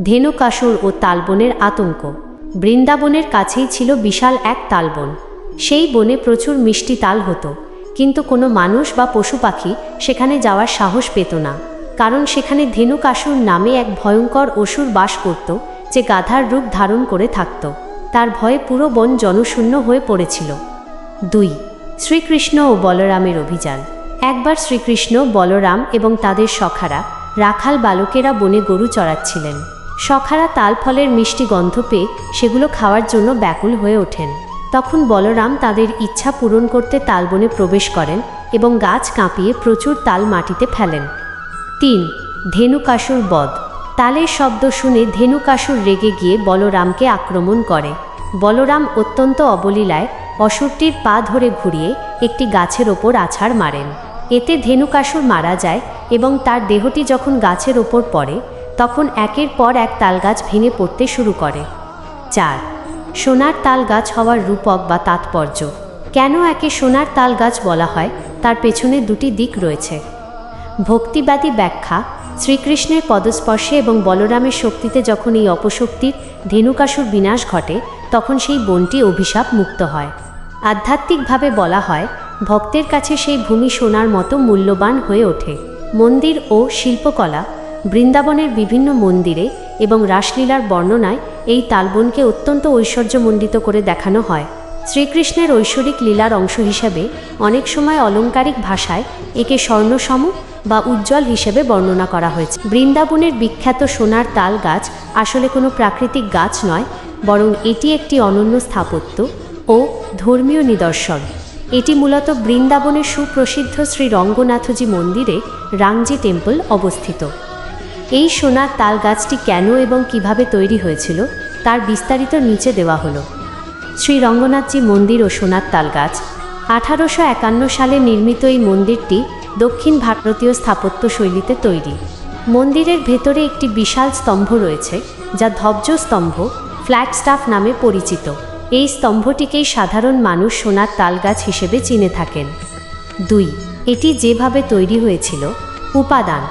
ধেনুকাসুর ও তালবনের আতঙ্ক। বৃন্দাবনের কাছেই ছিল বিশাল এক তালবন। সেই বনে প্রচুর মিষ্টি তাল হতো, কিন্তু কোনো মানুষ বা পশু পাখি সেখানে যাওয়ার সাহস পেত না, কারণ সেখানে ধেনুকাসুর নামে এক ভয়ঙ্কর অসুর বাস করত যে গাধার রূপ ধারণ করে থাকত। তার ভয়ে পুরো বন জনশূন্য হয়ে পড়েছিল। দুই, শ্রীকৃষ্ণ ও বলরামের অভিযান। একবার শ্রীকৃষ্ণ, বলরাম এবং তাদের সখারা রাখাল বালকেরা বনে গরু চড়াচ্ছিলেন। সখারা তাল ফলের মিষ্টি গন্ধ পেয়ে সেগুলো খাওয়ার জন্য ব্যাকুল হয়ে ওঠেন। তখন বলরাম তাদের ইচ্ছা পূরণ করতে তালবনে প্রবেশ করেন এবং গাছ কাঁপিয়ে প্রচুর তাল মাটিতে ফেলেন। তিন, ধেনুকাসুর বধ। তালের শব্দ শুনে ধেনুকাসুর রেগে গিয়ে বলরামকে আক্রমণ করে। বলরাম অত্যন্ত অবলীলায় অসুরটির পা ধরে ঘুরিয়ে একটি গাছের ওপর আছাড় মারেন। এতে ধেনুকাসুর মারা যায় এবং তার দেহটি যখন গাছের ওপর পড়ে তখন একের পর এক তালগাছ ভেঙে পড়তে শুরু করে। চার, সোনার তাল গাছ হওয়ার রূপক বা তাৎপর্য। কেন একে সোনার তাল গাছ বলা হয়? তার পেছনে দুটি দিক রয়েছে। ভক্তিবাদী ব্যাখ্যা, শ্রীকৃষ্ণের পদস্পর্শে এবং বলরামের শক্তিতে যখন এই অপশক্তির ধেনুকাসুর বিনাশ ঘটে, তখন সেই বনটি অভিশাপ মুক্ত হয়। আধ্যাত্মিকভাবে বলা হয়, ভক্তের কাছে সেই ভূমি সোনার মতো মূল্যবান হয়ে ওঠে। মন্দির ও শিল্পকলা বৃন্দাবনের বিভিন্ন মন্দিরে এবং রাসলীলার বর্ণনায় এই তালবনকে অত্যন্ত ঐশ্বর্যমণ্ডিত করে দেখানো হয়। শ্রীকৃষ্ণের ঐশ্বরিক লীলার অংশ হিসেবে অনেক সময় অলঙ্কারিক ভাষায় একে স্বর্ণসম বা উজ্জ্বল হিসেবে বর্ণনা করা হয়েছে। বৃন্দাবনের বিখ্যাত সোনার তাল গাছ আসলে কোনো প্রাকৃতিক গাছ নয়, বরং এটি একটি অনন্য স্থাপত্য ও ধর্মীয় নিদর্শন। এটি মূলত বৃন্দাবনের সুপ্রসিদ্ধ শ্রী রঙ্গনাথজি মন্দিরে রাংজি টেম্পল অবস্থিত। এই সোনার তাল গাছটি কেন এবং কীভাবে তৈরি হয়েছিল, তার বিস্তারিত নিচে দেওয়া হলো। শ্রী রঙ্গনাথজি মন্দির ও সোনার তাল গাছ। আঠারোশো একান্ন সালে নির্মিত এই মন্দিরটি দক্ষিণ ভারতীয় স্থাপত্য শৈলীতে তৈরি। মন্দিরের ভেতরে একটি বিশাল স্তম্ভ রয়েছে, যা ধব্জ স্তম্ভ, ফ্ল্যাট স্টাফ নামে পরিচিত। এই স্তম্ভটিকেই সাধারণ মানুষ সোনার তাল গাছ হিসেবে চিনে থাকেন। দুই, এটি যেভাবে তৈরি হয়েছিল, উপাদান।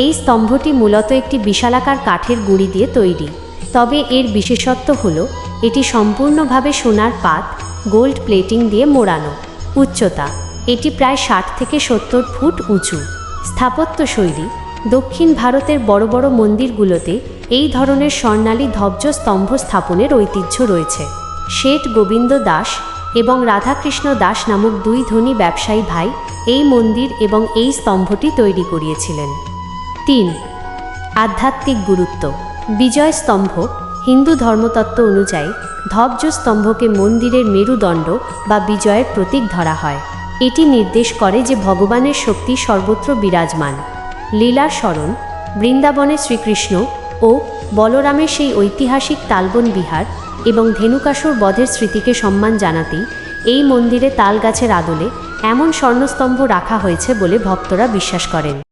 এই স্তম্ভটি মূলত একটি বিশালাকার কাঠের গুঁড়ি দিয়ে তৈরি। তবে এর বিশেষত্ব হল, এটি সম্পূর্ণভাবে সোনার পাত, গোল্ড প্লেটিং দিয়ে মোড়ানো। উচ্চতা, এটি প্রায় ষাট থেকে সত্তর ফুট উঁচু। স্থাপত্য শৈলী দক্ষিণ ভারতের বড় বড় মন্দিরগুলোতে এই ধরনের স্বর্ণালী ধব্জ স্তম্ভ স্থাপনের ঐতিহ্য রয়েছে। শেঠ গোবিন্দ দাস এবং রাধাকৃষ্ণ দাস নামক দুই ধনী ব্যবসায়ী ভাই এই মন্দির এবং এই স্তম্ভটি তৈরি করিয়েছিলেন। তিন। আধ্যাত্মিক গুরুত্ব। বিজয় স্তম্ভ, হিন্দু ধর্মতত্ত্ব অনুযায়ী ধবজ স্তম্ভকে মন্দিরের মেরুদণ্ড বা বিজয়ের প্রতীক ধরা হয়। এটি নির্দেশ করে যে ভগবানের শক্তি সর্বত্র বিরাজমান। লীলার স্মরণ, বৃন্দাবনে শ্রীকৃষ্ণ ও বলরামের সেই ঐতিহাসিক তালবন বিহার এবং ধেনুকাসুর বধের স্মৃতিকে সম্মান জানাতেই এই মন্দিরে তাল গাছের আদলে এমন স্বর্ণস্তম্ভ রাখা হয়েছে বলে ভক্তরা বিশ্বাস করেন।